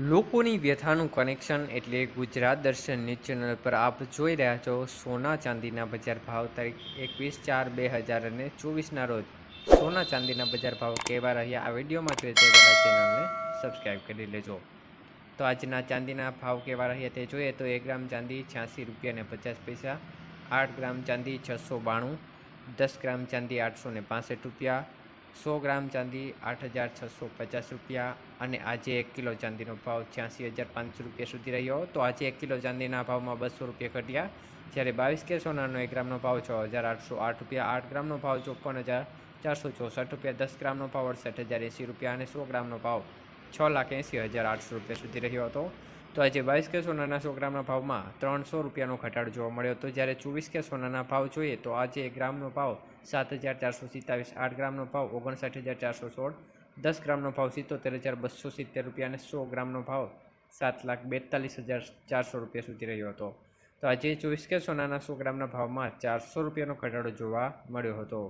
લોકોની વ્યથાનું કનેક્શન એટલે ગુજરાત દર્શન ન્યૂઝ ચેનલ પર આપ જોઈ રહ્યા છો સોના ચાંદીના બજાર ભાવ તારીખ એકવીસ ચાર બે હજાર અને ચોવીસના રોજ. સોના ચાંદીના બજાર ભાવ કેવા રહ્યા આ વિડીયોમાં જોઈએ તે પહેલાં ચેનલને સબસ્ક્રાઈબ કરી લેજો. તો આજના ચાંદીના ભાવ કેવા રહ્યા તે જોઈએ તો એક ગ્રામ ચાંદી છ્યાસી રૂપિયા અને પચાસ પૈસા, આઠ ગ્રામ ચાંદી છસો બાણું, દસ ગ્રામ ચાંદી આઠસો ને રૂપિયા સો ગ્રામ ચાંદી આઠ હજાર છસો પચાસ રૂપિયા અને આજે એક કિલો ચાંદીનો ભાવ છ્યાસી હજાર પાંચસો રૂપિયા સુધી રહ્યો તો આજે એક કિલો ચાંદીના ભાવમાં બસો રૂપિયા ઘટ્યા. જ્યારે બાવીસ કે સોનાનો એક ગ્રામનો ભાવ છ હજાર આઠસો આઠ રૂપિયા, આઠ ગ્રામનો ભાવ ચોપન હજાર ચારસો ચોસઠ રૂપિયા, દસ ગ્રામનો ભાવ અડસઠ હજાર એંસી રૂપિયા અને સો ગ્રામનો ભાવ છ લાખ એંસી હજાર આઠસો રૂપિયા સુધી રહ્યો હતો. તો આજે બાવીસ કે સોનાના સો ગ્રામના ભાવમાં ત્રણસો રૂપિયાનો ઘટાડો જોવા મળ્યો હતો. જ્યારે ચોવીસ કે સોનાના ભાવ જોઈએ તો આજે ગ્રામનો ભાવ સાત હજાર ચારસો સિત્તાવીસ, આઠ ગ્રામનો ભાવ ઓગણસાઠ હજાર ચારસો સોળ, દસ ગ્રામનો ભાવ સિત્તોતેર હજાર બસો સિત્તેર રૂપિયા અને સો ગ્રામનો ભાવ સાત લાખ બેતાલીસ હજાર ચારસો રૂપિયા સુધી રહ્યો હતો. તો આજે ચોવીસ કે સોનાના સો ગ્રામના ભાવમાં ચારસો રૂપિયાનો ઘટાડો જોવા મળ્યો હતો.